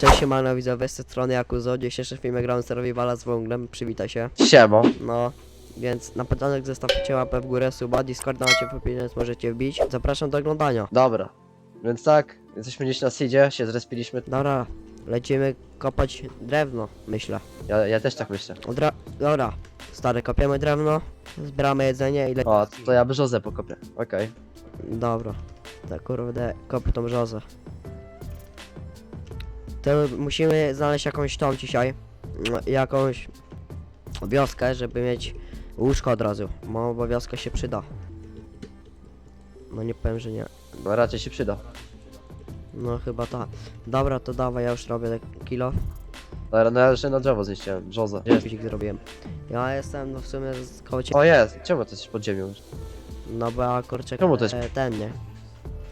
Cześć siemano widzowie, z tej strony Jakuzo, dzisiejszy filmie gramy survivala z węglem, przywitaj się. Siemo. No, więc na początek zostawcie łapę w górę, suba, Discorda macie w opisie, więc możecie wbić. Zapraszam do oglądania. Dobra. Więc tak, jesteśmy dziś na seedzie, się zrespiliśmy. Dobra, lecimy kopać drewno, myślę. Ja, ja też tak myślę. Dra dobra, stary, kopiemy drewno, zbieramy jedzenie i le... O, to ja brzozę pokopię. Okej. Dobra, tak kurde, kopię tą brzozę. To musimy znaleźć jakąś tą dzisiaj, jakąś wioskę, żeby mieć łóżko od razu, bo bo wioska się przyda. No nie powiem, że nie. No raczej się przyda. No chyba ta. Dobra, to dawaj, ja już robię tak kilo. Dobra, no ja jeszcze na drzewo zniszczyłem. Brzozę. Jest? Guzik zrobiłem. Ja jestem no w sumie z koło ciebie. O jest, czemu ty jesteś pod ziemią? No bo ja kurczę Czemu to jest- e, ten nie.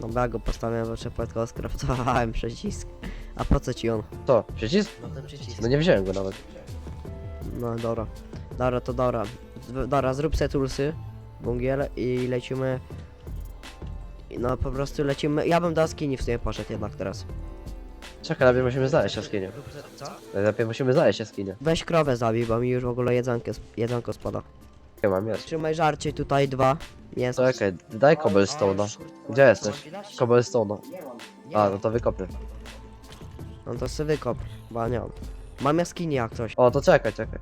No bo ja go postawiłem, bo przypadkowo skraftowałem przycisk. A po co ci on? To, przycisk? No ten przycisk. No nie wziąłem go nawet. No dobra. Dobra, to dobra. Z- Dobra, zrób se tulsy, bungiel i lecimy. i No po prostu lecimy. Ja bym do jaskini w sumie poszedł jednak teraz. Czekaj, najpierw musimy znaleźć jaskinię. Co? Najpierw musimy znaleźć jaskinię. Weź krowę zabij, bo mi już w ogóle jedzonkę, sp- jedzonko spada. Ja mam jest. Trzymaj żarcie tutaj dwa. Mięso. Czekaj, daj cobblestone'a. Gdzie jesteś? Cobblestone'a. A, no to wykopię. No to sobie wykop, nie mam. Mam jaskinię jak coś. O, to czekaj, czekaj.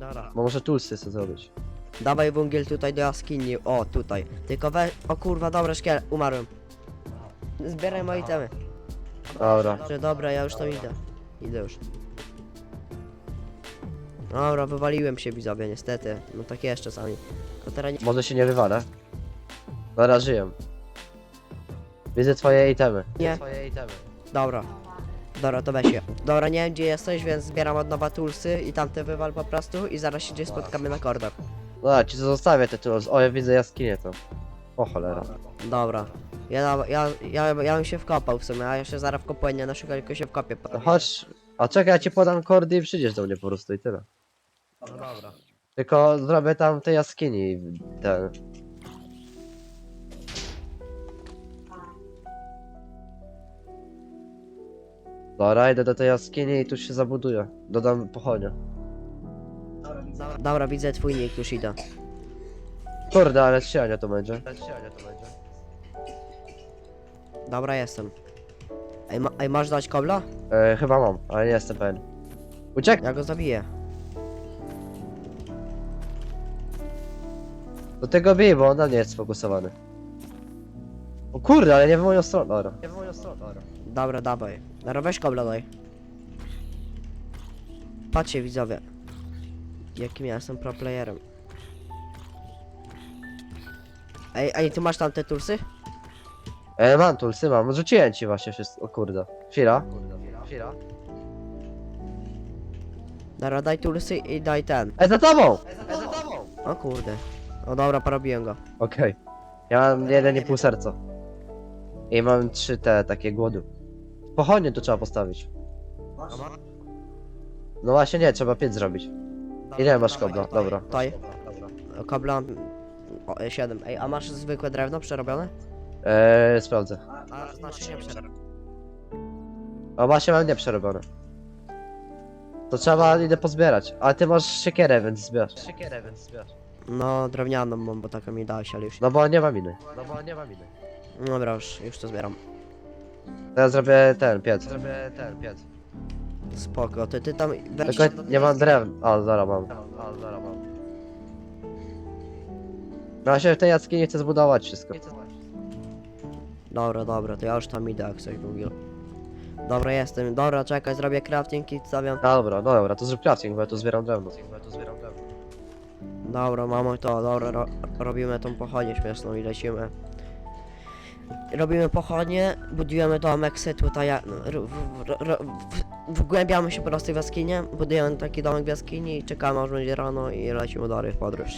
Dobra. Bo muszę tulsy sobie zrobić. Dawaj węgiel tutaj do jaskini. O, tutaj. Tylko we... O kurwa, dobra, szkiel, umarłem. Zbieraj moje itemy. Dobra. Dobra, ja już tam idę. Idę już. Dobra, wywaliłem się widzowie, niestety. No tak jest czasami. To teraz nie... Może się nie wywalę. Dobra, żyję. Widzę twoje itemy. Nie. Twoje itemy. Dobra. Dobra, to weź je. Dobra, nie wiem gdzie jesteś, więc zbieram od nowa tulsy i tamte wywal po prostu i zaraz się gdzieś spotkamy na kordach. Dobra, ci zostawię te tools. O, ja widzę jaskinię to. O cholera. Dobra. Ja, ja, ja, ja bym się wkopał w sumie, a jeszcze zaraz wkopuję, nie na przykład tylko się wkopię. Chodź. A czekaj, ja ci podam kordy i przyjdziesz do mnie po prostu i tyle. No dobra. Tylko zrobię tam te jaskini. Ten. Dobra, idę do tej jaskini i tu się zabuduję. Dodam pochodnie. Dobra, widzę twój nick, już idę. Kurde, ale strzelanie to będzie. Dobra, jestem. Ej, ma, ej masz dać kobla? E, chyba mam, ale nie jestem pewien. Uciekaj! Ja go zabiję. Do tego bij, bo on na mnie jest sfokusowany. O kurde, ale nie w moją stronę. Dobra. Nie w moją stronę, dobra. Dobra, dawaj. Dobra, weź kobla daj. Patrzcie widzowie. Jakim ja jestem pro playerem. Ej, ej, ty masz tam te tulsy? E, mam tulsy, mam. Rzuciłem ci właśnie wszystko. O kurde. Chwila. Chwila. Dobra, daj tulsy i daj ten. E, za tobą! E, za tobą! O kurde. O dobra, porobiłem go. Okej. Ja mam jeden i pół serca. I mam trzy te takie głodu. Pochodnie tu trzeba postawić. No właśnie nie, trzeba piec zrobić. Ile masz kobla? Dobra. Tutaj. Kobla... O, e, 7. Ej, a masz zwykłe drewno przerobione? Eee, sprawdzę. A, znaczy nie przerobione. O właśnie mam nieprzerobione. To trzeba idę pozbierać. Ale ty masz siekierę, więc zbierz. Siekierę, więc zbierz. No, drewnianą mam, bo taka mi dałeś, ale już... No bo nie mam innej. No bo nie mam innej. Dobra, już, już to zbieram. Teraz zrobię ten piec. Zrobię ten piec. Spoko, ty, ty tam... weź- Tylko nie mam drewna. A, zaraz mam. A, zaraz mam. No ja się w tej jaskini chcę zbudować wszystko. Dobra, dobra, to ja już tam idę, jak coś mówił. Dobra, jestem. Dobra, czekaj, zrobię crafting i stawiam. Dobra, no dobra, to zrób crafting, bo ja tu zbieram drewno. Bo ja tu zbieram drewno. Dobra, mamy to, dobra, ro, robimy tą pochodnię śmieszną i lecimy. Robimy pochodnię, budujemy domek sobie tutaj, ja- no, ro- w- ro- wgłębiamy się po prostu w jaskinię, budujemy taki domek w jaskini i czekamy aż będzie rano i lecimy dalej w podróż.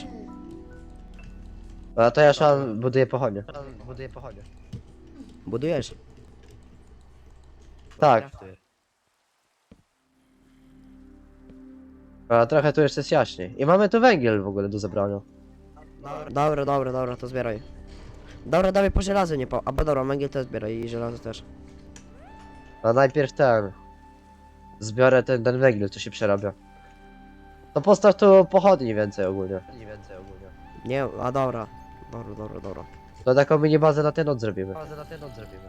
A to ja mam, buduję pochodnie. Buduję pochodnie. Budujesz? Tak. A trochę tu jeszcze jest jaśniej. I mamy tu węgiel w ogóle do zebrania. Dobra, dobra, dobra, to zbieraj. Dobra, dawaj po żelazo, nie po... A bo dobra, węgiel też zbieraj i żelazo też. A najpierw ten. Zbiorę ten, ten węgiel, co się przerabia. To postaw tu pochodni więcej ogólnie. Więcej ogólnie. Nie, a dobra. Dobra, dobra, dobra. To taką mini bazę na ten noc zrobimy. Bazę na ten noc zrobimy.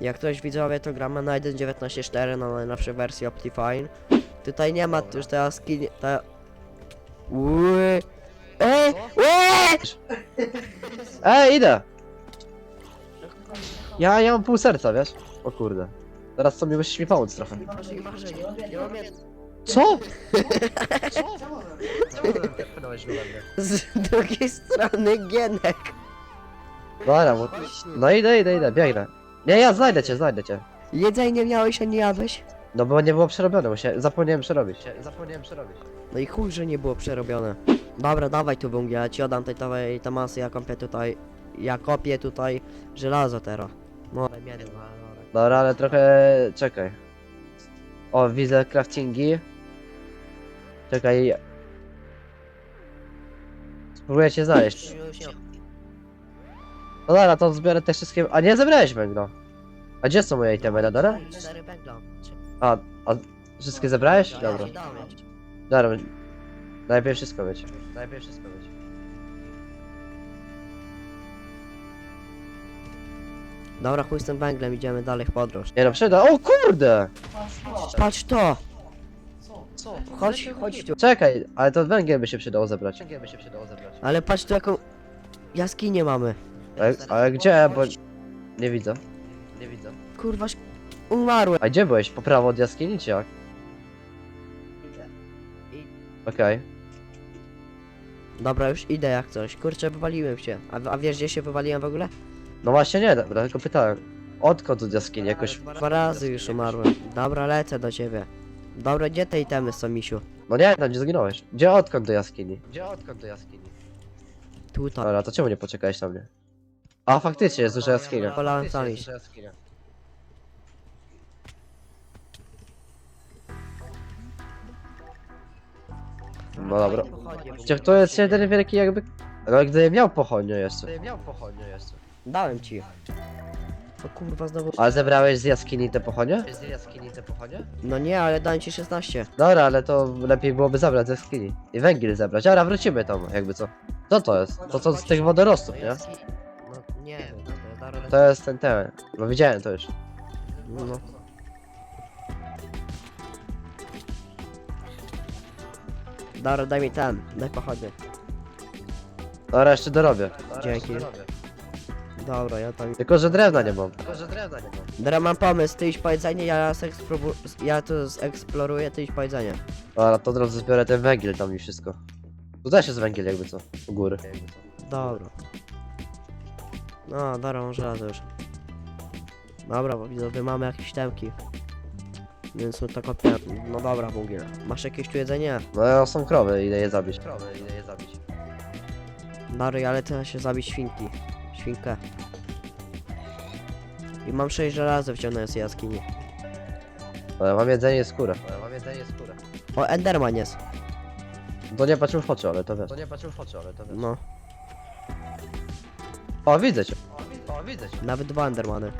Jak ktoś widzowie, to gramy na 1.19.4 na najnowszej wersji Optifine. Tutaj nie ma już teraz skin... Ta... Ły... Ej! Ły! Ej, idę! Ja, ja mam pół serca, wiesz? O kurde. Teraz co mi musisz mi pomóc trochę. Co? Co? Z drugiej strony Gienek. Dobra, bo... No idę, idę, idę, biegnę. Nie, ja znajdę cię, znajdę cię. Jedzenie miałeś, a nie jadłeś? No bo nie było przerobione, bo się zapomniałem przerobić. Zapomniałem przerobić. No i chuj, że nie było przerobione. Dobra, dawaj tu węgiel, ja ci oddam tej tej ta masy, ja kopię tutaj... Ja kopię tutaj żelazo teraz. No, Dobra, ale trochę... czekaj. O, widzę craftingi. Czekaj. Spróbuję cię znaleźć. No dobra, to zbiorę te wszystkie... A nie zebrałeś węgla. A gdzie są moje itemy na dole? Cztery węgla. A, a wszystkie zebrałeś? Dobra. Dobra. Najpierw wszystko mieć. Najpierw wszystko mieć. Dobra, chuj z tym węglem, idziemy dalej w podróż. Nie no, przyda. O kurde! Patrz to! Co? Chodź, chodź tu. Czekaj, ale to węgiel by się przydało zebrać. Węgiel by się przydało zebrać. Ale patrz tu jaką... Jaskinię mamy. Ale, ale gdzie? Bo... Nie widzę. Nie widzę. Kurwa, sz- umarłem. A gdzie byłeś? Po prawo od jaskini czy jak? Okej. Dobra, już idę jak coś. Kurczę, wywaliłem się. A, a wiesz gdzie się wywaliłem w ogóle? No właśnie nie, dobra, tylko pytałem. Odkąd od jaskini? Jakoś... Dwa razy już umarłem. Dobra, lecę do ciebie. Dobra, gdzie te itemy są, misiu? No nie, tam gdzie zginąłeś. Gdzie odkąd do jaskini? Gdzie odkąd do jaskini? Tutaj. Dobra, to czemu nie poczekałeś na mnie? A faktycznie, jest duża jaskinia. Faktycznie iść. No dobra. Gdzie to jest jeden wielki jakby... No gdybym miał pochodnie jeszcze. Gdybym miał pochodnie jeszcze. Dałem ci. O kurwa, znowu... Ale zebrałeś z jaskini te pochodnie? Z jaskini te pochodnie? No nie, ale dałem ci 16. Dobra, ale to lepiej byłoby zabrać z jaskini. I węgiel zebrać. Dobra, wrócimy tam, jakby co. Co to jest? To co z tych wodorostów, nie? No nie wiem, to jest dobra. To jest ten ten. No widziałem to już. No. Dobra, daj mi ten, daj pochodnie. Dobra, jeszcze dorobię. Dzięki. Dobra, ja tam... Tylko, że drewna nie mam. Tylko, że drewna nie mam. Dobra, mam pomysł, ty idź po jedzenie, ja, seksploru... ja to zeksploruję, ty idź po jedzenie. Dobra, to od razu zbiorę ten węgiel tam i wszystko. Tu też jest węgiel jakby co. U góry. Dobra. No, dobra, może raz już. Dobra, bo widzowie mamy jakieś temki. Więc my to kopię. No dobra, węgiel. Masz jakieś tu jedzenie? No ja są krowy, idę je zabić. Krowy, idę je zabić. Dary, ale trzeba się zabić świnki. Świnkę. I mam 6 żelazy wciągnąłem z jaskini. Ale mam jedzenie skórę. Ale mam jedzenie skórę. O, Enderman jest. To nie patrzył w oczy, ale to wiesz. To nie patrzył w oczy, ale to wiesz. No, O, widzę cię. O, widzę cię. nawet dwa Endermany.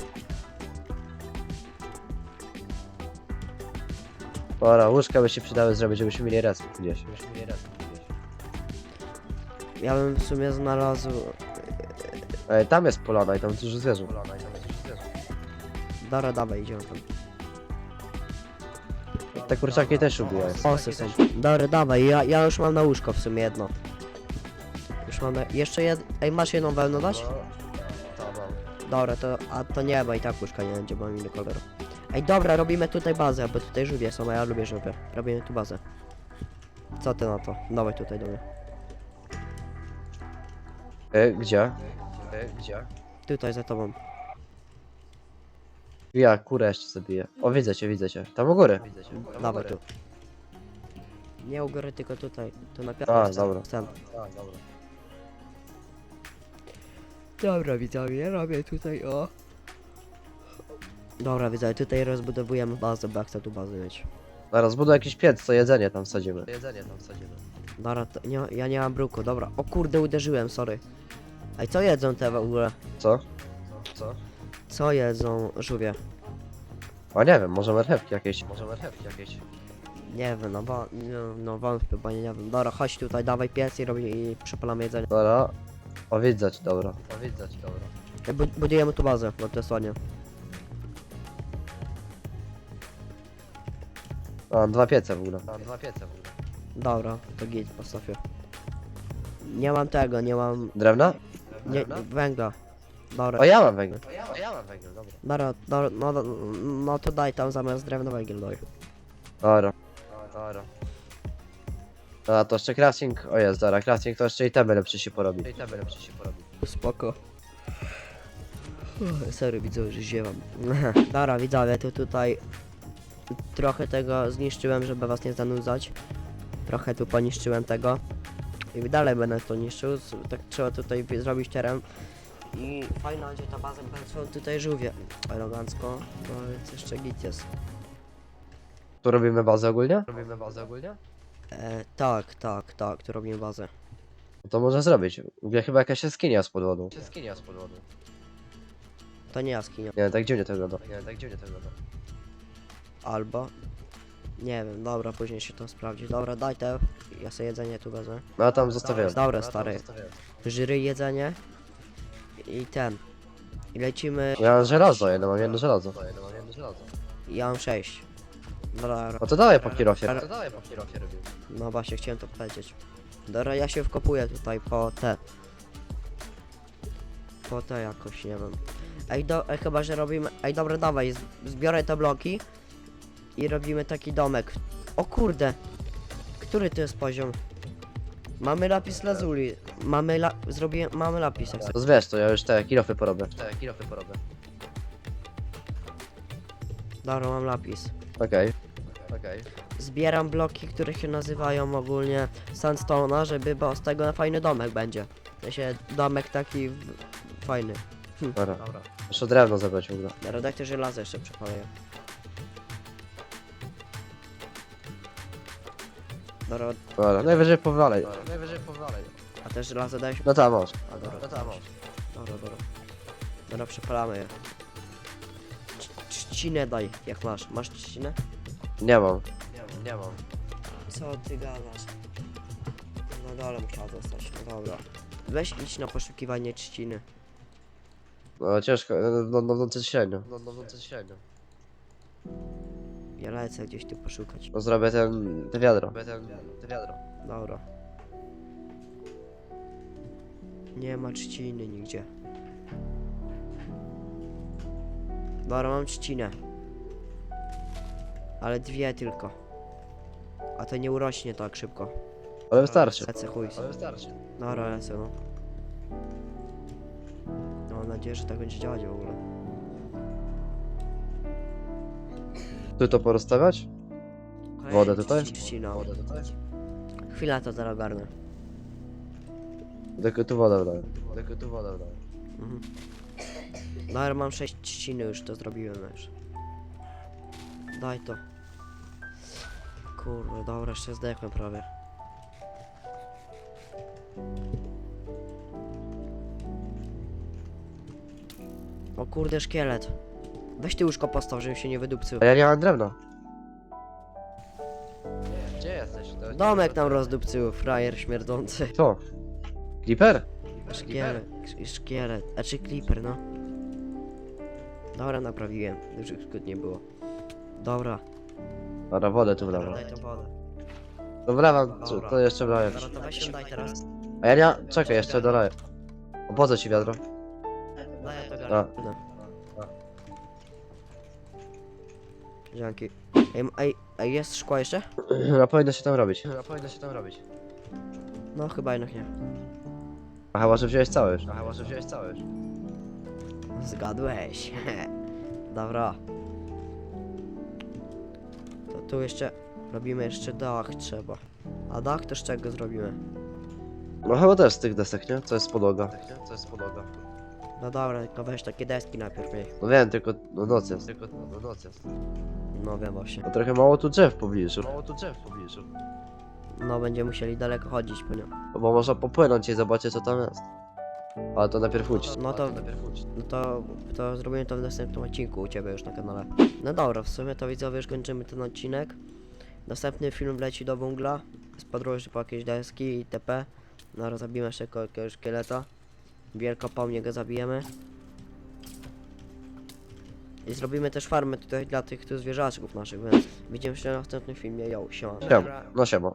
Dobra, łóżka by się przydały zrobić, żebyśmy mieli raz gdzieś. Ja bym w sumie znalazł... Ej, tam jest polana i tam dużo zwierząt. Dobra, dawaj, idziemy tam. Te kurczaki też ubijają. Osy są. Dobra, dawaj, ja, ja już mam na łóżko w sumie jedno. Już mam na... Jeszcze jed... Ej, masz jedną wełnę dać? Mam. Dobra, to... A to nie, bo i tak łóżka nie będzie, bo mam inny kolor. Ej, dobra, robimy tutaj bazę, bo tutaj żółwie są, a ja lubię żółwie. Robimy tu bazę. Co ty na to? Dawaj tutaj do mnie. E, gdzie? E, gdzie? Tutaj za tobą. Ja kurę jeszcze zabiję. O, widzę cię, widzę cię. Tam u góry. Widzę cię. Dawaj tu. Nie u góry, tylko tutaj. Tu na A, dobra. A, dobra. Dobra, widzowie, robię tutaj o. Dobra, widzowie, tutaj rozbudowujemy bazę, bo ja chcę tu bazę mieć. Zaraz buduję jakiś piec, co jedzenie tam wsadzimy. Jedzenie tam wsadzimy. Dobra, to, nie, ja nie mam bruku, dobra. O kurde, uderzyłem, sorry. Ej, co jedzą te w ogóle? Co? Co? Co jedzą żółwie? A nie wiem, może marchewki jakieś. Może marchewki jakieś. Nie wiem, no, bo, no, no wątpię, bo nie, nie wiem. Dobra, chodź tutaj, dawaj piec i robimy i przypalamy jedzenie. Dobra. O widzę dobra. O widzę dobra. Bu- Budujemy tu bazę, no to jest ładnie. A, dwa piece w ogóle. A, dwa piece w ogóle. Dobra, to git, postawię. Nie mam tego, nie mam... Drewna? Nie, węgla. Dobra, O, ja mam węgiel. O, ja mam węgiel, dobra. dobra, dobra no, no, no to daj tam zamiast drewno węgiel daj. Dobra. Dobra. A to jeszcze crafting, o jest, dobra, crafting to jeszcze i lepszy się porobi. I lepszy się porobi. Spoko. Uch, Sorry widzowie, że ziewam. Dobra widzowie, to tutaj trochę tego zniszczyłem, żeby was nie zanudzać. Trochę tu poniszczyłem tego. I dalej będę to niszczył, tak trzeba tutaj zrobić teren. I fajna będzie ta baza, bo są tutaj żółwie. Elegancko, no więc jeszcze git jest. Tu robimy bazę ogólnie? Robimy bazę ogólnie? E, tak, tak, tak, tu robimy bazę. No to można zrobić. Ogóle chyba jakaś jaskinia z pod wodą. Jaskinia z pod wodą. To nie jaskinia. Nie, tak dziwnie to wygląda. Nie, tak dziwnie to wygląda. Albo... Nie wiem, dobra, później się to sprawdzi. Dobra, daj te, ja sobie jedzenie tu wezmę. No a tam zostawiam. Dobra, stary. Żyry jedzenie i ten. I lecimy. Ja mam żelazo, jedno mam jedno żelazo. Jedno mam jedno żelazo. Ja mam 6. Dobra, No to dawaj po kirofie. No to dawaj po kirofie robimy. no właśnie chciałem to powiedzieć. Dobra, ja się wkopuję tutaj po te. Po te jakoś, nie wiem. Ej, do, ej chyba, że robimy. Ej, dobra, dawaj, z- zbiorę te bloki i robimy taki domek. O kurde! Który to jest poziom? Mamy lapis lazuli. Mamy la... Zrobiłem... Mamy lapis. jak To wiesz, to ja już te kirofy porobię. Te kirofy porobię. Dobra, mam lapis. Okej. Okej. Zbieram bloki, które się nazywają ogólnie sandstone'a, żeby, bo z tego fajny domek będzie. W sensie domek taki w... fajny. Dobra. Muszę drewno zebrać w ogóle. Na redaktor żelaza jeszcze przepalę. Dobra, Dobra, najwyżej powalej. Najwyżej powalej. a też żelazo dałeś? No tam masz. A dobra, No tam masz. dobra, dobra. Dobra, przepalamy je. Trzcinę daj, jak masz. Masz trzcinę? Nie mam. Nie mam. Co ty gadasz? Na dole musiała zostać, no dobra. Weź idź na poszukiwanie trzciny. No ciężko, no, no, no to średnio. No, no, no to średnio. Ja lecę gdzieś tu poszukać. No zrobię ten, te wiadro. Zrobię ten, te wiadro. Dobra. Nie ma trzciny nigdzie. Dobra, mam trzcinę. Ale dwie tylko. A to nie urośnie tak szybko. Ale wystarczy. Lecę chuj. Ale wystarczy. Dobra, lecę no. No, Mam nadzieję, że tak będzie działać w ogóle. Tu to porozstawiać? Wodę tutaj? Trzcina. Wodę tutaj? Chwila to zaraz ogarnę. Tylko tu wodę wdaję. Tylko tu wodę wdaję. Mhm. Dobra, mam 6 trzciny już, to zrobiłem już. Daj to. Kurde, dobra, jeszcze zdechłem prawie. O kurde, szkielet. Weź ty łóżko postaw, żebym się nie wydupcył. A ja nie mam drewna. Gdzie jesteś? Domek nam rozdupcył, frajer śmierdzący. Co? Creeper? Szkielet, szkielet, a czy creeper, no. Dobra, naprawiłem, już szkód nie było. Dobra, Dobra, wodę tu dobra, wlewam. daj tą wodę. Dobra, wam, co- Dobra. to jeszcze wleję. Dobra, to weź ją daj teraz. A ja nie... Czekaj, jeszcze doleję. O, po co ci wiadro? Daj to A. garnę. Dzięki. Ej, ej, ej, jest szkło jeszcze? No powinno się tam robić. No powinno się tam robić. No chyba jednak nie. A chyba, że wziąłeś całe już. A chyba, że wziąłeś już. Zgadłeś. Dobra. To tu jeszcze robimy jeszcze dach trzeba. A dach to z czego zrobimy? No chyba też z tych desek, nie? Co jest podłoga. Co jest podłoga. No dobra, tylko weź takie deski najpierw miej. No wiem, tylko no noc jest. Tylko no noc jest. No wiem właśnie. No trochę mało tu drzew w pobliżu. Mało tu drzew w pobliżu. No będziemy musieli daleko chodzić po nią. Bo można popłynąć i zobaczyć co tam jest. Ale to najpierw ucz. No to, no to, to zrobimy to w następnym odcinku u Ciebie już na kanale. No dobra, w sumie to widzowie już kończymy ten odcinek. Następny film leci do bungla. Z podróży po jakieś deski itp. No zabijemy jeszcze ko- jakiegoś szkieleta. Wielkopomnie go zabijemy. I zrobimy też farmę tutaj dla tych tu zwierzaczków naszych, więc widzimy się w następnym filmie. Yo, siema. Siema. No siema.